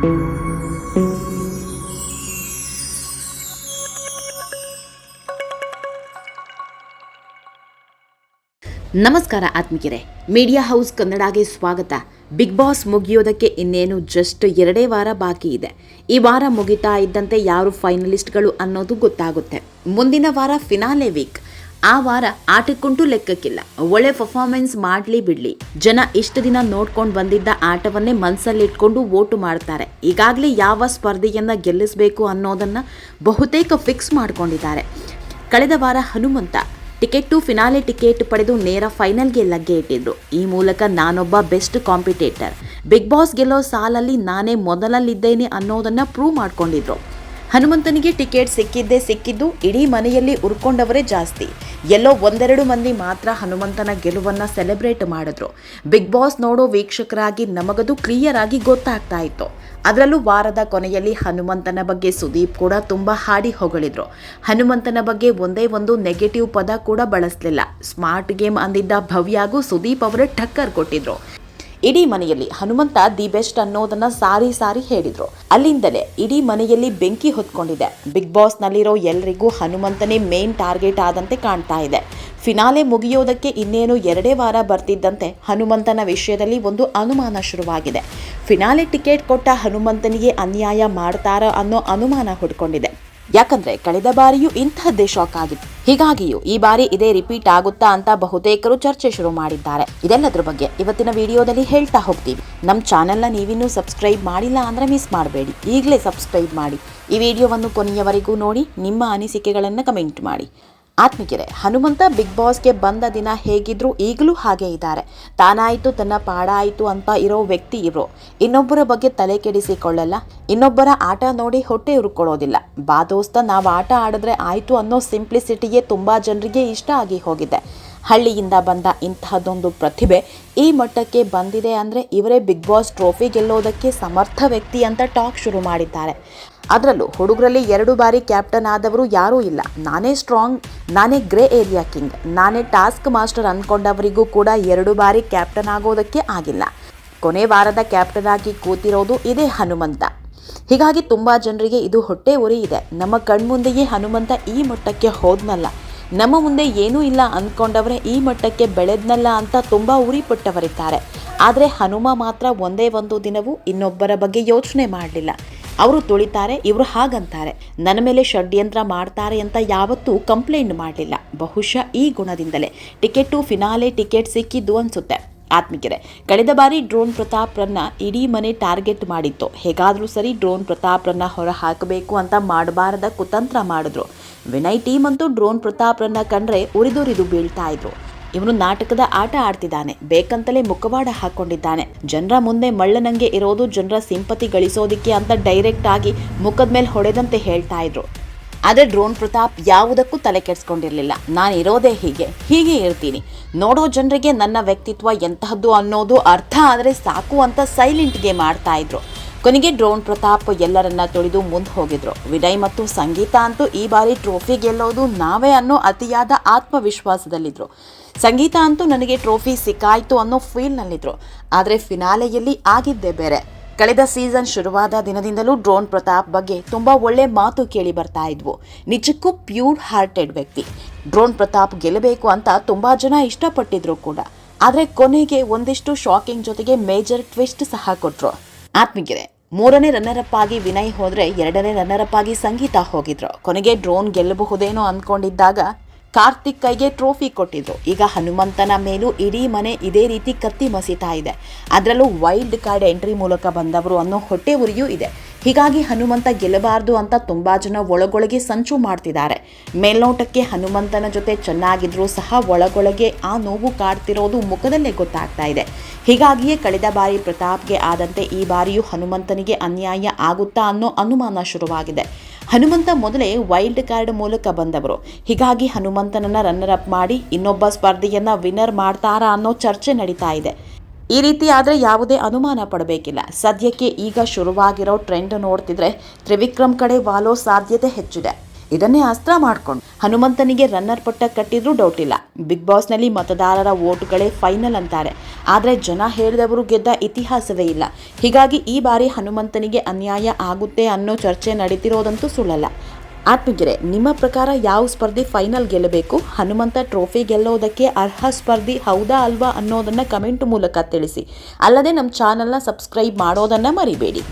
ನಮಸ್ಕಾರ ಆತ್ಮಿಕರೇ media house ಕನ್ನಡಗೆ ಸ್ವಾಗತ. Big boss ಮುಗಿಯೋದಕ್ಕೆ ಇನ್ನೇನು ಜಸ್ಟ್ ಎರಡೇ ವಾರ ಬಾಕಿ ಇದೆ. ಈ ವಾರ ಮುಗಿತಾ ಇದ್ದಂತೆ ಯಾರು ಫೈನಲಿಸ್ಟ್ಗಳು ಅನ್ನೋದು ಗೊತ್ತಾಗುತ್ತೆ. ಮುಂದಿನ ವಾರ ಫಿನಾಲೆ ವೀಕ್ ಆ ವಾರ ಆಟಕ್ಕುಂಟು ಲೆಕ್ಕಕ್ಕಿಲ್ಲ. ಒಳ್ಳೆ ಪರ್ಫಾರ್ಮೆನ್ಸ್ ಮಾಡ್ಲಿ ಬಿಡ್ಲಿ. ಜನ ಇಷ್ಟು ದಿನ ನೋಡ್ಕೊಂಡು ಬಂದಿದ್ದ ಆಟವನ್ನೇ ಮನಸ್ಸಲ್ಲಿಟ್ಕೊಂಡು ವೋಟು ಮಾಡ್ತಾರೆ. ಈಗಾಗಲೇ ಯಾವ ಸ್ಪರ್ಧೆಯನ್ನ ಗೆಲ್ಲಿಸಬೇಕು ಅನ್ನೋದನ್ನ ಬಹುತೇಕ ಫಿಕ್ಸ್ ಮಾಡ್ಕೊಂಡಿದ್ದಾರೆ. ಕಳೆದ ವಾರ Hanumanta ticket to finale ticket ಪಡೆದು ನೇರ ಫೈನಲ್ಗೆ ಲಗ್ಗೆ ಇಟ್ಟಿದ್ರು. ಈ ಮೂಲಕ ನಾನೊಬ್ಬ ಬೆಸ್ಟ್ ಕಾಂಪಿಟೇಟರ್ ಬಿಗ್ ಬಾಸ್ ಗೆಲ್ಲೋ ಸಾಲಲ್ಲಿ ನಾನೇ ಮೊದಲಲ್ಲಿದ್ದೇನೆ ಅನ್ನೋದನ್ನ ಪ್ರೂವ್ ಮಾಡ್ಕೊಂಡಿದ್ರು. ಹನುಮಂತನಿಗೆ ಟಿಕೆಟ್ ಸಿಕ್ಕಿದ್ದೇ ಸಿಕ್ಕಿದ್ದು ಇಡೀ ಮನೆಯಲ್ಲಿ ಉರ್ಕೊಂಡವರೇ ಜಾಸ್ತಿ. ಎಲ್ಲೋ ಒಂದೆರಡು ಮಂದಿ ಮಾತ್ರ ಹನುಮಂತನ ಗೆಲುವನ್ನ ಸೆಲೆಬ್ರೇಟ್ ಮಾಡಿದ್ರು. ಬಿಗ್ ಬಾಸ್ ನೋಡೋ ವೀಕ್ಷಕರಾಗಿ ನಮಗದು ಕ್ಲಿಯರ್ ಆಗಿ ಗೊತ್ತಾಗ್ತಾ ಇತ್ತು. ಅದರಲ್ಲೂ ವಾರದ ಕೊನೆಯಲ್ಲಿ ಹನುಮಂತನ ಬಗ್ಗೆ ಸುದೀಪ್ ಕೂಡ ತುಂಬ ಹಾಡಿ ಹೊಗಳಿದ್ರು. ಹನುಮಂತನ ಬಗ್ಗೆ ಒಂದೇ ಒಂದು ನೆಗೆಟಿವ್ ಪದ ಕೂಡ ಬಳಸಲಿಲ್ಲ. ಸ್ಮಾರ್ಟ್ ಗೇಮ್ ಅಂದಿದ್ದ ಭವ್ಯಾಗೂ ಸುದೀಪ್ ಅವರು ಟಕ್ಕರ್ ಕೊಟ್ಟಿದ್ರು. ಇಡೀ ಮನೆಯಲ್ಲಿ ಹನುಮಂತ ದಿ ಬೆಸ್ಟ್ ಅನ್ನೋದನ್ನ ಸಾರಿ ಸಾರಿ ಹೇಳಿದ್ರು. ಅಲ್ಲಿಂದಲೇ ಇಡೀ ಮನೆಯಲ್ಲಿ ಬೆಂಕಿ ಹೊತ್ಕೊಂಡಿದೆ. ಬಿಗ್ ಬಾಸ್ ನಲ್ಲಿರೋ ಎಲ್ರಿಗೂ ಹನುಮಂತನೇ ಮೇನ್ ಟಾರ್ಗೆಟ್ ಆದಂತೆ ಕಾಣ್ತಾ ಇದೆ. ಫಿನಾಲೆ ಮುಗಿಯೋದಕ್ಕೆ ಇನ್ನೇನು ಎರಡೇ ವಾರ ಬರ್ತಿದ್ದಂತೆ ಹನುಮಂತನ ವಿಷಯದಲ್ಲಿ ಒಂದು ಅನುಮಾನ ಶುರುವಾಗಿದೆ. ಫಿನಾಲೆ ಟಿಕೆಟ್ ಕೊಟ್ಟ ಹನುಮಂತನಿಗೆ ಅನ್ಯಾಯ ಮಾಡ್ತಾರ ಅನ್ನೋ ಅನುಮಾನ ಹುಡ್ಕೊಂಡಿದೆ. ಯಾಕಂದ್ರೆ ಕಳೆದ ಬಾರಿಯೂ ಇಂತಹದ್ದೇ ಶಾಕ್ ಆಗಿತ್ತು. ಹೀಗಾಗಿಯೂ ಈ ಬಾರಿ ಇದೇ ರಿಪೀಟ್ ಆಗುತ್ತಾ ಅಂತ ಬಹುತೇಕರು ಚರ್ಚೆ ಶುರು ಮಾಡಿದ್ದಾರೆ. ಇದೆಲ್ಲದ್ರ ಬಗ್ಗೆ ಇವತ್ತಿನ ವಿಡಿಯೋದಲ್ಲಿ ಹೇಳ್ತಾ ಹೋಗ್ತೀವಿ. ನಮ್ಮ ಚಾನೆಲ್ನ ನೀವಿನ್ನೂ ಸಬ್ಸ್ಕ್ರೈಬ್ ಮಾಡಿಲ್ಲ ಅಂದ್ರೆ ಮಿಸ್ ಮಾಡಬೇಡಿ. ಈಗಲೇ ಸಬ್ಸ್ಕ್ರೈಬ್ ಮಾಡಿ. ಈ ವಿಡಿಯೋವನ್ನು ಕೊನೆಯವರೆಗೂ ನೋಡಿ, ನಿಮ್ಮ ಅನಿಸಿಕೆಗಳನ್ನು ಕಮೆಂಟ್ ಮಾಡಿ. ಆತ್ಮಿಕೆರೆ ಹನುಮಂತ ಬಿಗ್ ಬಾಸ್ಗೆ ಬಂದ ದಿನ ಹೇಗಿದ್ರು ಈಗಲೂ ಹಾಗೆ ಇದ್ದಾರೆ. ತಾನಾಯಿತು, ತನ್ನ ಪಾಡಾಯಿತು ಅಂತ ಇರೋ ವ್ಯಕ್ತಿ ಇವರು. ಇನ್ನೊಬ್ಬರ ಬಗ್ಗೆ ತಲೆ ಕೆಡಿಸಿಕೊಳ್ಳಲ್ಲ. ಇನ್ನೊಬ್ಬರ ಆಟ ನೋಡಿ ಹೊಟ್ಟೆ ಉರ್ಕೊಳ್ಳೋದಿಲ್ಲ. ಬಾ ದೋಸ್ತ, ನಾವು ಆಟ ಆಡಿದ್ರೆ ಆಯಿತು ಅನ್ನೋ ಸಿಂಪ್ಲಿಸಿಟಿಯೇ ತುಂಬ ಜನರಿಗೆ ಇಷ್ಟ ಆಗಿ ಹೋಗಿದೆ. ಹಳ್ಳಿಯಿಂದ ಬಂದ ಇಂತಹದ್ದೊಂದು ಪ್ರತಿಭೆ ಈ ಮಟ್ಟಕ್ಕೆ ಬಂದಿದೆ ಅಂದರೆ ಇವರೇ ಬಿಗ್ ಬಾಸ್ ಟ್ರೋಫಿ ಗೆಲ್ಲೋದಕ್ಕೆ ಸಮರ್ಥ ವ್ಯಕ್ತಿ ಅಂತ ಟಾಕ್ ಶುರು ಮಾಡಿದ್ದಾರೆ. ಅದರಲ್ಲೂ ಹುಡುಗರಲ್ಲಿ ಎರಡು ಬಾರಿ ಕ್ಯಾಪ್ಟನ್ ಆದವರು ಯಾರೂ ಇಲ್ಲ. ನಾನೇ ಸ್ಟ್ರಾಂಗ್, ನಾನೇ ಗ್ರೇ ಏರಿಯಾ ಕಿಂಗ್, ನಾನೇ ಟಾಸ್ಕ್ ಮಾಸ್ಟರ್ ಅಂದ್ಕೊಂಡವರಿಗೂ ಕೂಡ ಎರಡು ಬಾರಿ ಕ್ಯಾಪ್ಟನ್ ಆಗೋದಕ್ಕೆ ಆಗಿಲ್ಲ. ಕೊನೆ ವಾರದ ಕ್ಯಾಪ್ಟನ್ ಆಗಿ ಕೂತಿರೋದು ಇದೇ ಹನುಮಂತ. ಹೀಗಾಗಿ ತುಂಬ ಜನರಿಗೆ ಇದು ಹೊಟ್ಟೆ ಉರಿ ಇದೆ. ನಮ್ಮ ಕಣ್ಮುಂದೆಯೇ ಹನುಮಂತ ಈ ಮಟ್ಟಕ್ಕೆ ಹೋದ್ನಲ್ಲ. ನಮ್ಮ ಮುಂದೆ ಏನೂ ಇಲ್ಲ ಅಂದ್ಕೊಂಡವರೇ ಈ ಮಟ್ಟಕ್ಕೆ ಬೆಳೆದ್ನಲ್ಲ ಅಂತ ತುಂಬ ಉರಿಪಟ್ಟವರಿದ್ದಾರೆ. ಆದರೆ ಹನುಮ ಮಾತ್ರ ಒಂದೇ ಒಂದು ದಿನವೂ ಇನ್ನೊಬ್ಬರ ಬಗ್ಗೆ ಯೋಚನೆ ಮಾಡಲಿಲ್ಲ. ಅವರು ತುಳಿತಾರೆ, ಇವರು ಹಾಗಂತಾರೆ. ನನ್ನ ಮೇಲೆ ಷಡ್ಯಂತ್ರ ಮಾಡ್ತಾರೆ ಅಂತ ಯಾವತ್ತೂ ಕಂಪ್ಲೇಂಟ್ ಮಾಡಲಿಲ್ಲ. ಬಹುಶಃ ಈ ಗುಣದಿಂದಲೇ. ಟಿಕೆಟು, ಫಿನಾಲೆ, ಟಿಕೆಟ್ ಸಿಕ್ಕಿದ್ದು ಅನಿಸುತ್ತೆ. ಆತ್ಮಿಕರೆ, ಕಳೆದ ಬಾರಿ ಡ್ರೋನ್ ಪ್ರತಾಪ್ರನ್ನ ಇಡೀ ಮನೆ ಟಾರ್ಗೆಟ್ ಮಾಡಿತ್ತು. ಹೇಗಾದರೂ ಸರಿ ಡ್ರೋನ್ ಪ್ರತಾಪ್ರನ್ನ ಹೊರ ಹಾಕಬೇಕು ಅಂತ ಮಾಡಬಾರದ ಕುತಂತ್ರ ಮಾಡಿದ್ರು. ವಿನಯ್ ಟೀಮ್ ಅಂತೂ ಡ್ರೋನ್ ಪ್ರತಾಪ್ರನ್ನ ಕಂಡ್ರೆ ಉರಿದುರಿದು ಬೀಳ್ತಾ ಇದ್ರು. ಇವನು ನಾಟಕದ ಆಟ ಆಡ್ತಿದ್ದಾನೆ, ಬೇಕಂತಲೇ ಮುಖವಾಡ ಹಾಕೊಂಡಿದ್ದಾನೆ. ಜನರ ಮುಂದೆ ಮಳ್ಳನಂಗೆ ಇರೋದು ಜನರ ಸಿಂಪತಿ ಗಳಿಸೋದಿಕ್ಕೆ ಅಂತ ಡೈರೆಕ್ಟ್ ಆಗಿ ಮುಖದ ಮೇಲೆ ಹೊಡೆದಂತೆ ಹೇಳ್ತಾ ಇದ್ರು. ಆದರೆ ಡ್ರೋನ್ ಪ್ರತಾಪ್ ಯಾವುದಕ್ಕೂ ತಲೆ ಕೆಡಿಸ್ಕೊಂಡಿರಲಿಲ್ಲ. ನಾನು ಇರೋದೇ ಹೀಗೆ. ಹೀಗೆ ಇರ್ತೀನಿ ನೋಡೋ ಜನರಿಗೆ ನನ್ನ ವ್ಯಕ್ತಿತ್ವ ಎಂತಹದ್ದು ಅನ್ನೋದು ಅರ್ಥ ಆದರೆ ಸಾಕು ಅಂತ ಸೈಲೆಂಟ್ಗೆ ಮಾಡ್ತಾ ಇದ್ರು. ಕೊನೆಗೆ ಡ್ರೋನ್ ಪ್ರತಾಪ್ ಎಲ್ಲರನ್ನ ತೊಳೆದು ಮುಂದೆ ಹೋಗಿದ್ರು. ವಿನಯ್ ಮತ್ತು ಸಂಗೀತ ಅಂತೂ ಈ ಬಾರಿ ಟ್ರೋಫಿ ಗೆಲ್ಲೋದು ನಾವೇ ಅನ್ನೋ ಅತಿಯಾದ ಆತ್ಮವಿಶ್ವಾಸದಲ್ಲಿದ್ರು. ಸಂಗೀತ ಅಂತೂ ನನಗೆ ಟ್ರೋಫಿ ಸಿಕ್ಕಾಯ್ತು ಅನ್ನೋ ಫೀಲ್ನಲ್ಲಿದ್ದರು ಆದರೆ ಫಿನಾಲೆಯಲ್ಲಿ ಆಗಿದ್ದೇ ಬೇರೆ. ಕಳೆದ ಸೀಸನ್ ಶುರುವಾದ ದಿನದಿಂದಲೂ ಡ್ರೋನ್ ಪ್ರತಾಪ್ ಬಗ್ಗೆ ತುಂಬಾ ಒಳ್ಳೆ ಮಾತು ಕೇಳಿ ಬರ್ತಾ ಇದ್ವು. ನಿಜಕ್ಕೂ ಪ್ಯೂರ್ ಹಾರ್ಟೆಡ್ ವ್ಯಕ್ತಿ. ಡ್ರೋನ್ ಪ್ರತಾಪ್ ಗೆಲ್ಲಬೇಕು ಅಂತ ತುಂಬಾ ಜನ ಇಷ್ಟಪಟ್ಟಿದ್ರು ಕೂಡ. ಆದರೆ ಕೊನೆಗೆ ಒಂದಿಷ್ಟು ಶಾಕಿಂಗ್ ಜೊತೆಗೆ ಮೇಜರ್ ಟ್ವಿಸ್ಟ್ ಸಹ ಕೊಟ್ರು. ಆತ್ಮಿಗೆರೆ ಮೂರನೇ ರನ್ನರ್ ಅಪ್ ಆಗಿ ವಿನಯ್ ಹೋದ್ರೆ ಎರಡನೇ ರನ್ನರ್ ಅಪ್ ಆಗಿ ಸಂಗೀತ ಹೋಗಿದ್ರು. ಕೊನೆಗೆ ಡ್ರೋನ್ ಗೆಲ್ಲಬಹುದೇನೋ ಅಂದ್ಕೊಂಡಿದ್ದಾಗ ಕಾರ್ತಿಕ್ ಕೈಗೆ ಟ್ರೋಫಿ ಕೊಟ್ಟಿದ್ರು. ಈಗ ಹನುಮಂತನ ಮೇಲೂ ಇಡೀ ಮನೆ ಇದೇ ರೀತಿ ಕತ್ತಿ ಮಸೀತಾ ಇದೆ. ಅದರಲ್ಲೂ ವೈಲ್ಡ್ ಕಾರ್ಡ್ ಎಂಟ್ರಿ ಮೂಲಕ ಬಂದವರು ಅನ್ನೋ ಹೊಟ್ಟೆ ಉರಿಯೂ ಇದೆ. ಹೀಗಾಗಿ ಹನುಮಂತ ಗೆಲ್ಲಬಾರದು ಅಂತ ತುಂಬಾ ಜನ ಒಳಗೊಳಗೆ ಸಂಚು ಮಾಡ್ತಿದ್ದಾರೆ. ಮೇಲ್ನೋಟಕ್ಕೆ ಹನುಮಂತನ ಜೊತೆ ಚೆನ್ನಾಗಿದ್ರೂ ಸಹ ಒಳಗೊಳಗೆ ಆ ನೋವು ಕಾಡ್ತಿರೋದು ಮುಖದಲ್ಲೇ ಗೊತ್ತಾಗ್ತಾ ಇದೆ. ಹೀಗಾಗಿಯೇ ಕಳೆದ ಬಾರಿ ಪ್ರತಾಪ್ಗೆ ಆದಂತೆ ಈ ಬಾರಿಯೂ ಹನುಮಂತನಿಗೆ ಅನ್ಯಾಯ ಆಗುತ್ತಾ ಅನ್ನೋ ಅನುಮಾನ ಶುರುವಾಗಿದೆ. ಹನುಮಂತ ಮೊದಲೇ ವೈಲ್ಡ್ ಕಾರ್ಡ್ ಮೂಲಕ ಬಂದವರು. ಹೀಗಾಗಿ ಹನುಮಂತನನ್ನ ರನ್ನರ್ ಅಪ್ ಮಾಡಿ ಇನ್ನೊಬ್ಬ ಸ್ಪರ್ಧೆಯನ್ನು ವಿನ್ನರ್ ಮಾಡ್ತಾರಾ ಅನ್ನೋ ಚರ್ಚೆ ನಡೀತಾ ಇದೆ. ಈ ರೀತಿ ಆದರೆ ಯಾವುದೇ ಅನುಮಾನ ಪಡಬೇಕಿಲ್ಲ. ಸದ್ಯಕ್ಕೆ ಈಗ ಶುರುವಾಗಿರೋ ಟ್ರೆಂಡ್ ನೋಡ್ತಿದ್ರೆ ತ್ರಿವಿಕ್ರಮ್ ಕಡೆ ವಾಲೋ ಸಾಧ್ಯತೆ ಹೆಚ್ಚಿದೆ. ಇದನ್ನೇ ಅಸ್ತ್ರ ಮಾಡ್ಕೊಂಡು ಹನುಮಂತನಿಗೆ ರನ್ನರ್ ಪಟ್ಟ ಕಟ್ಟಿದ್ರೂ ಡೌಟ್ ಇಲ್ಲ. ಬಿಗ್ ಬಾಸ್ನಲ್ಲಿ ಮತದಾರರ ವೋಟುಗಳೇ ಫೈನಲ್ ಅಂತಾರೆ. ಆದರೆ ಜನ ಹೇಳಿದವರು ಗೆದ್ದ ಇತಿಹಾಸವೇ ಇಲ್ಲ. ಹೀಗಾಗಿ ಈ ಬಾರಿ ಹನುಮಂತನಿಗೆ ಅನ್ಯಾಯ ಆಗುತ್ತೆ ಅನ್ನೋ ಚರ್ಚೆ ನಡೀತಿರೋದಂತೂ ಸುಳ್ಳಲ್ಲ. ಆತ್ಮಗೆರೆ ನಿಮ್ಮ ಪ್ರಕಾರ ಯಾವ ಸ್ಪರ್ಧಿ ಫೈನಲ್ ಗೆಲ್ಲಬೇಕು? ಹನುಮಂತ ಟ್ರೋಫಿ ಗೆಲ್ಲೋದಕ್ಕೆ ಅರ್ಹ ಸ್ಪರ್ಧಿ ಹೌದಾ ಅಲ್ವಾ ಅನ್ನೋದನ್ನು ಕಮೆಂಟ್ ಮೂಲಕ ತಿಳಿಸಿ. ಅಲ್ಲದೆ ನಮ್ಮ ಚಾನಲ್ನ ಸಬ್ಸ್ಕ್ರೈಬ್ ಮಾಡೋದನ್ನು ಮರಿಬೇಡಿ.